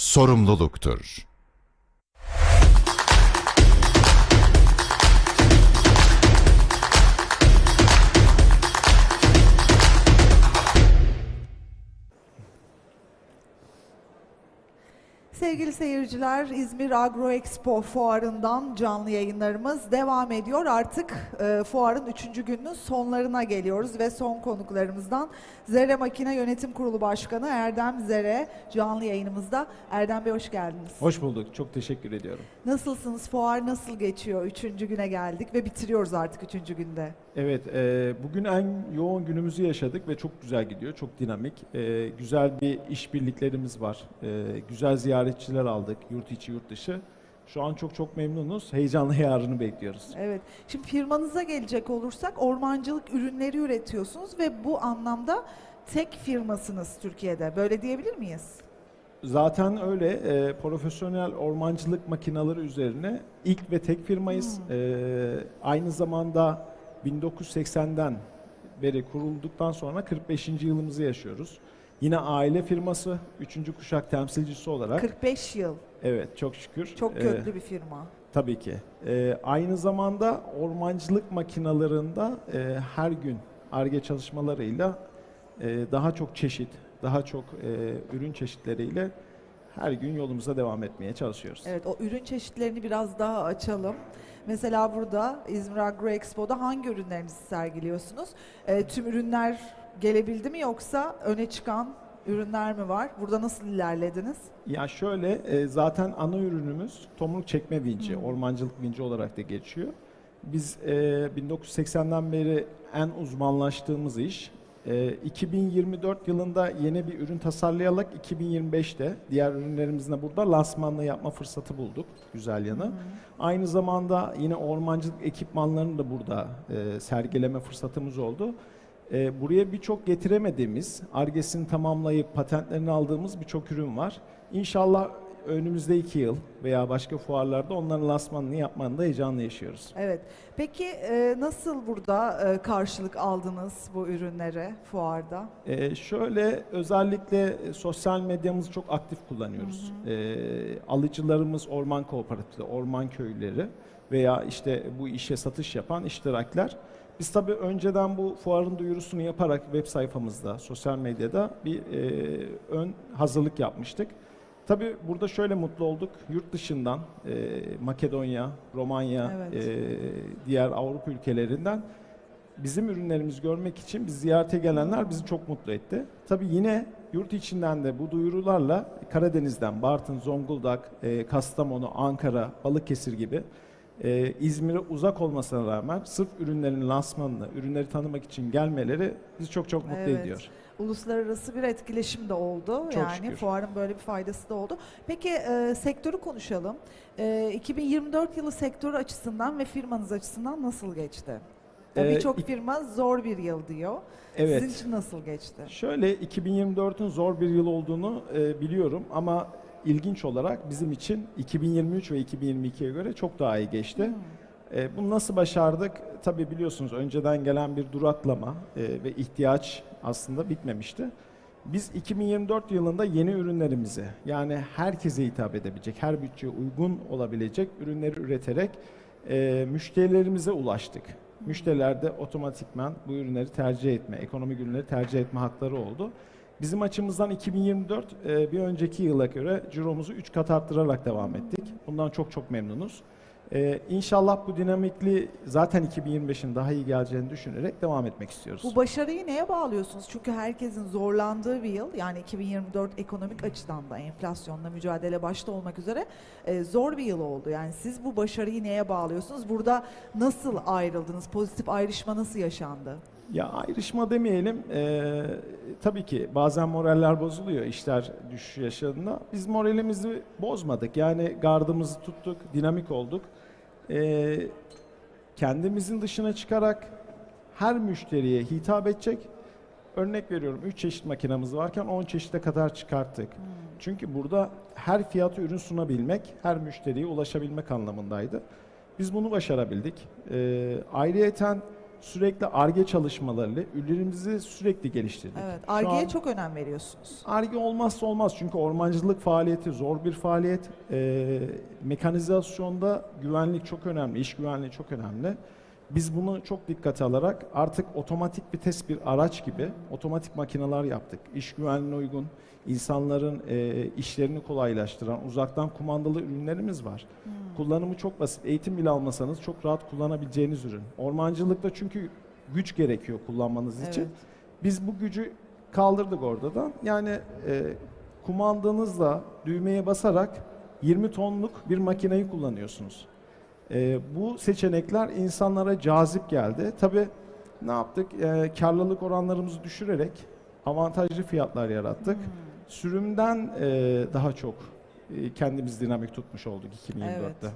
sorumluluktur. Sevgili seyirciler, İzmir Agro Expo fuarından canlı yayınlarımız devam ediyor. Artık e, fuarın üçüncü gününün sonlarına geliyoruz ve son konuklarımızdan Zerre Makine Yönetim Kurulu Başkanı Erdem Zere canlı yayınımızda. Erdem Bey hoş geldiniz. Hoş bulduk. Çok teşekkür ediyorum. Nasılsınız? Fuar nasıl geçiyor? Üçüncü güne geldik ve bitiriyoruz artık üçüncü günde. Evet, e, bugün en yoğun günümüzü yaşadık ve çok güzel gidiyor, çok dinamik. E, güzel bir işbirliklerimiz var. E, güzel ziyaretçiler aldık, yurt içi, yurt dışı. Şu an çok çok memnunuz. Heyecanla yarını bekliyoruz. Evet. Şimdi firmanıza gelecek olursak ormancılık ürünleri üretiyorsunuz ve bu anlamda tek firmasınız Türkiye'de. Böyle diyebilir miyiz? Zaten öyle e, profesyonel ormancılık makineleri üzerine ilk ve tek firmayız. E, aynı zamanda 1980'den beri kurulduktan sonra 45. yılımızı yaşıyoruz. Yine aile firması, 3. kuşak temsilcisi olarak. 45 yıl. Evet, çok şükür. Çok E, köklü bir firma. Tabii ki. Ee, aynı zamanda ormancılık makinalarında e, her gün ARGE çalışmalarıyla e, daha çok çeşit, daha çok e, ürün çeşitleriyle her gün yolumuza devam etmeye çalışıyoruz. Evet, o ürün çeşitlerini biraz daha açalım. Mesela burada İzmir Agro Expo'da hangi ürünlerinizi sergiliyorsunuz? Ee, tüm ürünler gelebildi mi yoksa öne çıkan ürünler mi var? Burada nasıl ilerlediniz? Ya şöyle e, zaten ana ürünümüz tomruk çekme vinci, ormancılık vinci olarak da geçiyor. Biz e, 1980'den beri en uzmanlaştığımız iş. E, 2024 yılında yeni bir ürün tasarlayarak 2025'te diğer ürünlerimizle burada lansmanla yapma fırsatı bulduk. Güzel yanı. Aynı zamanda yine ormancılık ekipmanlarını da burada e, sergileme fırsatımız oldu. E, buraya birçok getiremediğimiz, argesini tamamlayıp patentlerini aldığımız birçok ürün var. İnşallah önümüzde iki yıl veya başka fuarlarda onların lansmanını yapmanın da heyecanla yaşıyoruz. Evet. Peki e, nasıl burada e, karşılık aldınız bu ürünlere fuarda? E, şöyle özellikle sosyal medyamızı çok aktif kullanıyoruz. E, alıcılarımız orman kooperatifleri, orman köyleri veya işte bu işe satış yapan iştirakler. Biz tabii önceden bu fuarın duyurusunu yaparak web sayfamızda, sosyal medyada bir e, ön hazırlık yapmıştık. Tabii burada şöyle mutlu olduk. Yurt dışından e, Makedonya, Romanya, Evet. e, diğer Avrupa ülkelerinden bizim ürünlerimizi görmek için biz ziyarete gelenler bizi çok mutlu etti. Tabii yine yurt içinden de bu duyurularla Karadeniz'den Bartın, Zonguldak, e, Kastamonu, Ankara, Balıkesir gibi e, İzmir'e uzak olmasına rağmen sırf ürünlerin lansmanını, ürünleri tanımak için gelmeleri bizi çok çok mutlu Evet. ediyor. Uluslararası bir etkileşim de oldu. Çok yani şükür. fuarın böyle bir faydası da oldu. Peki e, sektörü konuşalım. E, 2024 yılı sektör açısından ve firmanız açısından nasıl geçti? Tabii Ee, Birçok ik- firma zor bir yıl diyor. Evet. Sizin için nasıl geçti? Şöyle 2024'ün zor bir yıl olduğunu e, biliyorum ama ilginç olarak bizim için 2023 ve 2022'ye göre çok daha iyi geçti. Hmm. E, bunu nasıl başardık? Tabii biliyorsunuz önceden gelen bir duraklama e, ve ihtiyaç aslında bitmemişti. Biz 2024 yılında yeni ürünlerimizi yani herkese hitap edebilecek, her bütçeye uygun olabilecek ürünleri üreterek e, müşterilerimize ulaştık. Müşteriler de otomatikman bu ürünleri tercih etme, ekonomik ürünleri tercih etme hakları oldu. Bizim açımızdan 2024 e, bir önceki yıla göre ciromuzu 3 kat arttırarak devam ettik. Bundan çok çok memnunuz. Ee, inşallah bu dinamikli zaten 2025'in daha iyi geleceğini düşünerek devam etmek istiyoruz. Bu başarıyı neye bağlıyorsunuz? Çünkü herkesin zorlandığı bir yıl. Yani 2024 ekonomik açıdan da enflasyonla mücadele başta olmak üzere e, zor bir yıl oldu. Yani siz bu başarıyı neye bağlıyorsunuz? Burada nasıl ayrıldınız? Pozitif ayrışma nasıl yaşandı? Ya ayrışma demeyelim. Ee, tabii ki bazen moraller bozuluyor işler düşüş yaşadığında. Biz moralimizi bozmadık. Yani gardımızı tuttuk, dinamik olduk. Ee, kendimizin dışına çıkarak her müşteriye hitap edecek. Örnek veriyorum 3 çeşit makinamız varken 10 çeşite kadar çıkarttık. Çünkü burada her fiyatı ürün sunabilmek, her müşteriye ulaşabilmek anlamındaydı. Biz bunu başarabildik. Ee, ayrıyeten sürekli ARGE çalışmalarıyla ürünlerimizi sürekli geliştirdik. Evet. Arge'ye çok önem veriyorsunuz. Arge olmazsa olmaz çünkü ormancılık faaliyeti zor bir faaliyet. Ee, mekanizasyonda güvenlik çok önemli, iş güvenliği çok önemli. Biz bunu çok dikkate alarak artık otomatik vites bir araç gibi otomatik makineler yaptık. İş güvenliğine uygun, insanların e, işlerini kolaylaştıran uzaktan kumandalı ürünlerimiz var. Kullanımı çok basit. Eğitim bile almasanız çok rahat kullanabileceğiniz ürün. Ormancılıkta çünkü güç gerekiyor kullanmanız için. Evet. Biz bu gücü kaldırdık orada da. Yani e, kumandanızla düğmeye basarak 20 tonluk bir makineyi kullanıyorsunuz. E, bu seçenekler insanlara cazip geldi. Tabii ne yaptık? E, karlılık oranlarımızı düşürerek avantajlı fiyatlar yarattık. Hmm. Sürümden e, daha çok kendimiz dinamik tutmuş olduk 2024'te.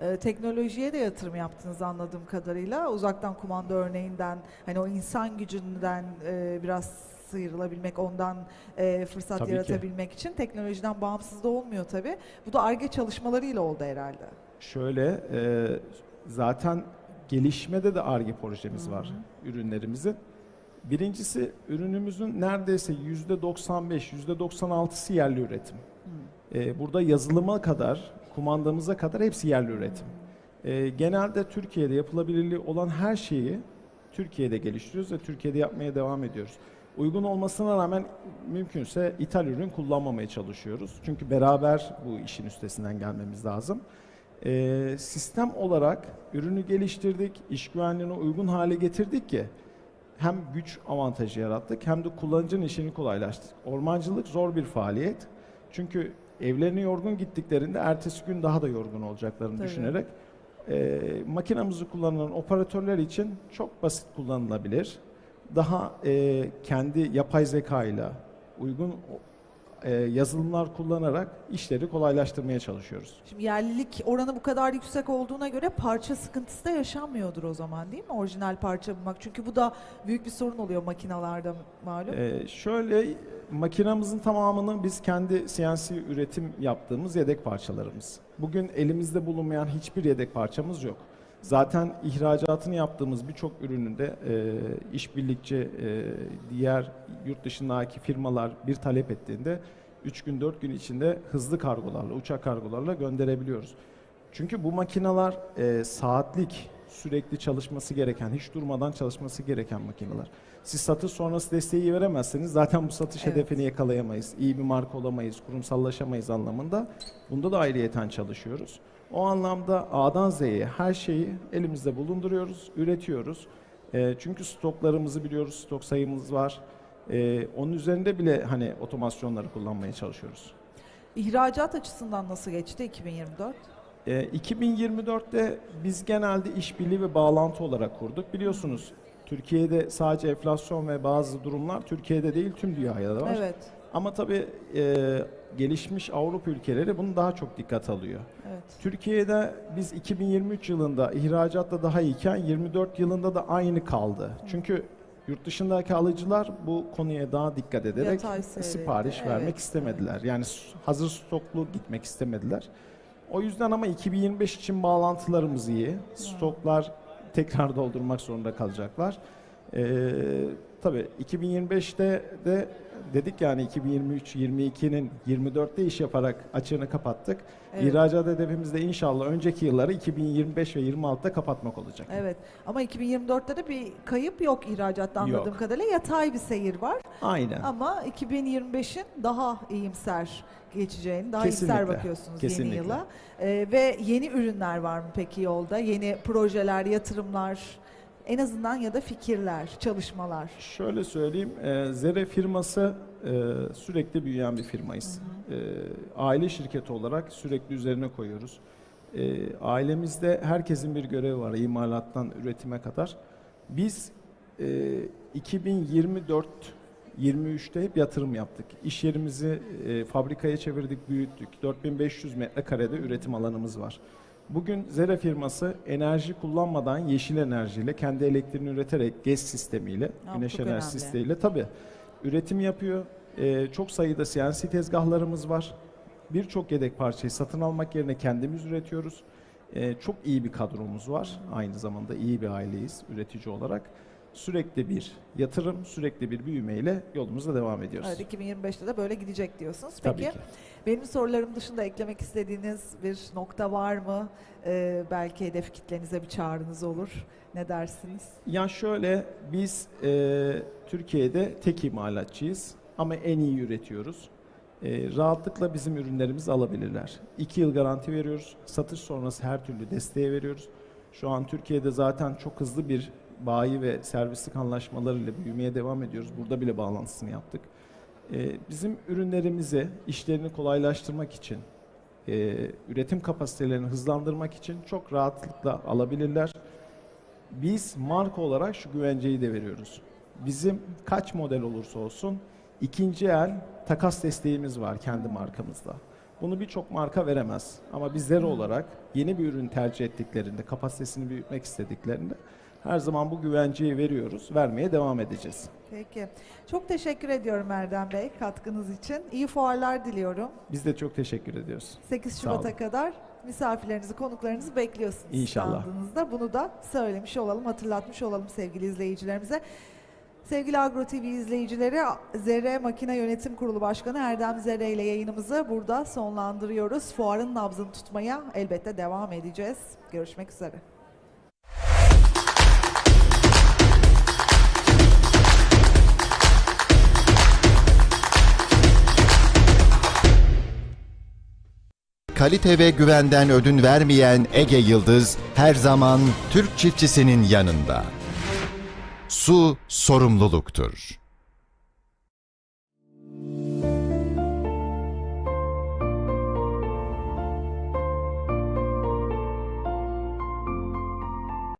Ee, teknolojiye de yatırım yaptınız anladığım kadarıyla. Uzaktan kumanda örneğinden hani o insan gücünden e, biraz sıyrılabilmek, ondan e, fırsat Tabii ki. yaratabilmek için teknolojiden bağımsız da olmuyor tabii. Bu da ARGE çalışmalarıyla oldu herhalde. Şöyle e, zaten gelişmede de ARGE projemiz var ürünlerimizin. Birincisi ürünümüzün neredeyse %95, %96'sı yerli üretim. E, burada yazılıma kadar, kumandamıza kadar hepsi yerli üretim. E, genelde Türkiye'de yapılabilirliği olan her şeyi Türkiye'de geliştiriyoruz ve Türkiye'de yapmaya devam ediyoruz. Uygun olmasına rağmen mümkünse ithal ürün kullanmamaya çalışıyoruz. Çünkü beraber bu işin üstesinden gelmemiz lazım. Ee, sistem olarak ürünü geliştirdik, iş güvenliğine uygun hale getirdik ki hem güç avantajı yarattık hem de kullanıcının işini kolaylaştırdık. Ormancılık zor bir faaliyet. Çünkü evlerine yorgun gittiklerinde ertesi gün daha da yorgun olacaklarını Tabii. düşünerek e, makinamızı kullanan operatörler için çok basit kullanılabilir. Daha e, kendi yapay zeka ile uygun e, yazılımlar kullanarak işleri kolaylaştırmaya çalışıyoruz. Şimdi yerlilik oranı bu kadar yüksek olduğuna göre parça sıkıntısı da yaşanmıyordur o zaman değil mi? Orijinal parça bulmak. Çünkü bu da büyük bir sorun oluyor makinalarda malum. Ee, şöyle makinamızın tamamını biz kendi CNC üretim yaptığımız yedek parçalarımız. Bugün elimizde bulunmayan hiçbir yedek parçamız yok. Zaten ihracatını yaptığımız birçok ürününde e, işbirlikçi e, diğer yurt dışındaki firmalar bir talep ettiğinde 3 gün 4 gün içinde hızlı kargolarla, uçak kargolarla gönderebiliyoruz. Çünkü bu makineler e, saatlik sürekli çalışması gereken, hiç durmadan çalışması gereken makineler. Siz satış sonrası desteği veremezseniz zaten bu satış Evet. hedefini yakalayamayız. İyi bir marka olamayız, kurumsallaşamayız anlamında. Bunda da ayrıyeten çalışıyoruz. O anlamda A'dan Z'ye her şeyi elimizde bulunduruyoruz, üretiyoruz. E, çünkü stoklarımızı biliyoruz, stok sayımız var. E, onun üzerinde bile hani otomasyonları kullanmaya çalışıyoruz. İhracat açısından nasıl geçti 2024? E, 2024'te biz genelde işbirliği ve bağlantı olarak kurduk. Biliyorsunuz Türkiye'de sadece enflasyon ve bazı durumlar Türkiye'de değil tüm dünyada da var. Evet. Ama tabii e, gelişmiş Avrupa ülkeleri bunu daha çok dikkat alıyor. Evet. Türkiye'de biz 2023 yılında ihracatta daha iyiken 24 yılında da aynı kaldı. Çünkü yurt dışındaki alıcılar bu konuya daha dikkat ederek sipariş Evet, vermek istemediler. Yani hazır stoklu gitmek istemediler. O yüzden ama 2025 için bağlantılarımız iyi. Stoklar tekrar doldurmak zorunda kalacaklar. Ee, tabii 2025'te de dedik yani 2023-22'nin 24'te iş yaparak açığını kapattık. Evet. İhracat hedefimiz de inşallah önceki yılları 2025 ve 26'da kapatmak olacak. Evet. Ama 2024'te de bir kayıp yok ihracatta anladığım Yok. kadarıyla. Yatay bir seyir var. Aynen. Ama 2025'in daha iyimser geçeceğini, daha Kesinlikle, iyimser bakıyorsunuz kesinlikle. yeni yıla. Ee, ve yeni ürünler var mı peki yolda? Yeni projeler, yatırımlar, en azından ya da fikirler, çalışmalar. Şöyle söyleyeyim, e, Zere firması e, sürekli büyüyen bir firmayız. E, aile şirketi olarak sürekli üzerine koyuyoruz. E, ailemizde herkesin bir görevi var, imalattan üretime kadar. Biz e, 2024 23'te hep yatırım yaptık. İş yerimizi e, fabrikaya çevirdik, büyüttük. 4500 metrekarede üretim alanımız var. Bugün Zere firması enerji kullanmadan yeşil enerjiyle kendi elektriğini üreterek GES sistemiyle, Ya, güneş enerji önemli. sistemiyle tabii üretim yapıyor. Ee, çok sayıda CNC tezgahlarımız var. Birçok yedek parçayı satın almak yerine kendimiz üretiyoruz. E, çok iyi bir kadromuz var. Aynı zamanda iyi bir aileyiz üretici olarak. Sürekli bir yatırım, sürekli bir büyümeyle yolumuza devam ediyoruz. Evet, 2025'te de böyle gidecek diyorsunuz. Tabii Peki ki. benim sorularım dışında eklemek istediğiniz bir nokta var mı? Ee, belki hedef kitlenize bir çağrınız olur. Ne dersiniz? Ya şöyle biz e, Türkiye'de tek imalatçıyız ama en iyi üretiyoruz. E, rahatlıkla bizim ürünlerimizi alabilirler. İki yıl garanti veriyoruz. Satış sonrası her türlü desteği veriyoruz. Şu an Türkiye'de zaten çok hızlı bir bayi ve servislik anlaşmalarıyla büyümeye devam ediyoruz. Burada bile bağlantısını yaptık. E, bizim ürünlerimizi işlerini kolaylaştırmak için, e, üretim kapasitelerini hızlandırmak için çok rahatlıkla alabilirler. Biz marka olarak şu güvenceyi de veriyoruz. Bizim kaç model olursa olsun ikinci el takas desteğimiz var kendi markamızda. Bunu birçok marka veremez. Ama bizler olarak yeni bir ürün tercih ettiklerinde, kapasitesini büyütmek istediklerinde her zaman bu güvenceyi veriyoruz. Vermeye devam edeceğiz. Peki. Çok teşekkür ediyorum Erdem Bey katkınız için. İyi fuarlar diliyorum. Biz de çok teşekkür ediyoruz. 8 Sağ Şubat'a olun. kadar misafirlerinizi, konuklarınızı bekliyorsunuz İnşallah. standınızda. Bunu da söylemiş olalım, hatırlatmış olalım sevgili izleyicilerimize. Sevgili Agro TV izleyicileri, Zerre Makine Yönetim Kurulu Başkanı Erdem Zerre ile yayınımızı burada sonlandırıyoruz. Fuarın nabzını tutmaya elbette devam edeceğiz. Görüşmek üzere. Kalite ve güvenden ödün vermeyen Ege Yıldız her zaman Türk çiftçisinin yanında. Su sorumluluktur.